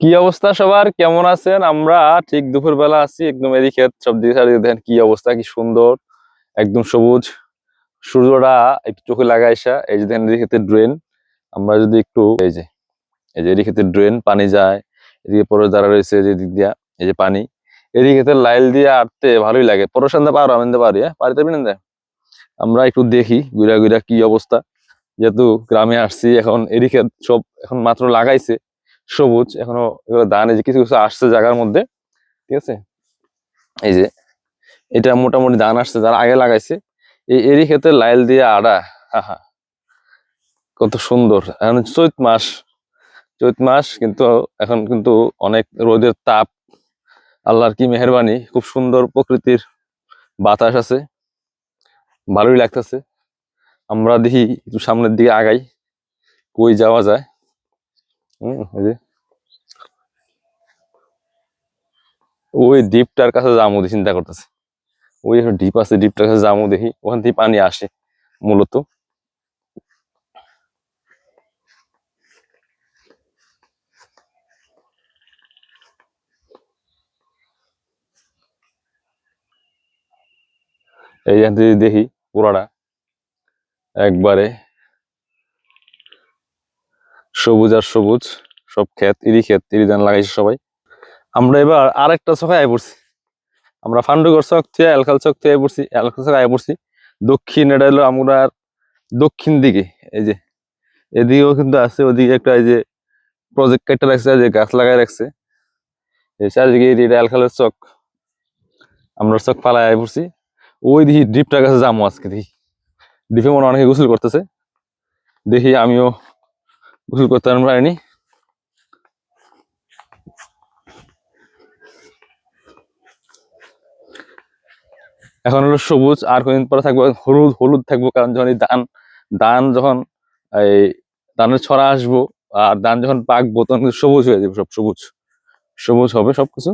কি অবস্থা সবার? কেমন আছেন? আমরা ঠিক দুপুর বেলা আছি, একদম এদিকে সব দিকে চারিদিকে দেখেন কি অবস্থা, কি সুন্দর, একদম সবুজ। সূর্যটা একটু চোখে লাগাইসা এই যে দেখেন এদিকে ড্রেন আমরা যদি একটু, এই যে এই যে এদিকে ড্রেন পানি যায়। এদিকে পরে যারা রয়েছে যে দিক দিয়া, এই যে পানি। এদিকে লাইল দিয়ে আটতে ভালোই লাগে। পরে সন্ধ্যা পারো আমি পারি হ্যাঁ? পারিতে পারেন আমরা একটু দেখি, ঘুরা ঘুরা কি অবস্থা। যেহেতু গ্রামে আসছি, এখন এদিকে সব এখন মাত্র লাগাইছে। সবুজ, এখনও এগুলো ধান এই যে কিছু কিছু আসছে জায়গার মধ্যে, ঠিক আছে? এই যে, এটা মোটামুটি ধান আসছে, যারা আগে লাগাইছে। এই এরই ক্ষেত্রে লাইল দিয়ে আড়া হা কত সুন্দর। এখন চৈত মাস চৈত মাস কিন্তু, এখন কিন্তু অনেক রোদের তাপ, আল্লাহর কি মেহরবানি, খুব সুন্দর প্রকৃতির বাতাস আছে, ভালোই লাগতেছে। আমরা দেখি একটু সামনের দিকে আগাই, কই যাওয়া যায়। ওই ডিপটার কাছে যাব চিন্তা করতেছে। ওই দ্বীপ আছে ডিপটার কাছে যাব দেখি। ওখান থেকে পানি আসে, মূলত। এই যে দেখি, পুরাটা। একবারে সবুজ আর সবুজ, সব ক্ষেত, ইরি ক্ষেত, ইরি ধান লাগাইছে সবাই। আমরা এবার আরেকটা চোখে আয় পড়ছি। আমরা ফান্ডুগর চক থেকে এলখাল চক থেকে পড়ছি, এলখাল চক আয় পড়ছি। দক্ষিণ এটা হলো আমরা দক্ষিণ দিকে, এই যে। এদিকেও কিন্তু আছে, ওদিকে একটা এই যে প্রজেক্ট কেটে রাখছে যে গাছ লাগাই রাখছে। এই চারিদিকে এটা এলখালের চক। আমরা চক পালায় আয় পড়ছি। ওই দেখি ডিপটার কাছে যাব আজকে দেখি। ডিপে মনে অনেকে গোসল করতেছে। দেখি আমিও গোসল করতে আনি এখন হলো সবুজ, আর কদিন পরে থাকব, হলুদ হলুদ থাকব, কারণ যখন এই ধান ধান যখন এই ধানের ছড়া আসব, আর ধান যখন পাকবো, তখন সবুজ হয়ে যাবে সব, সবুজ। সবুজ হবে সবকিছু।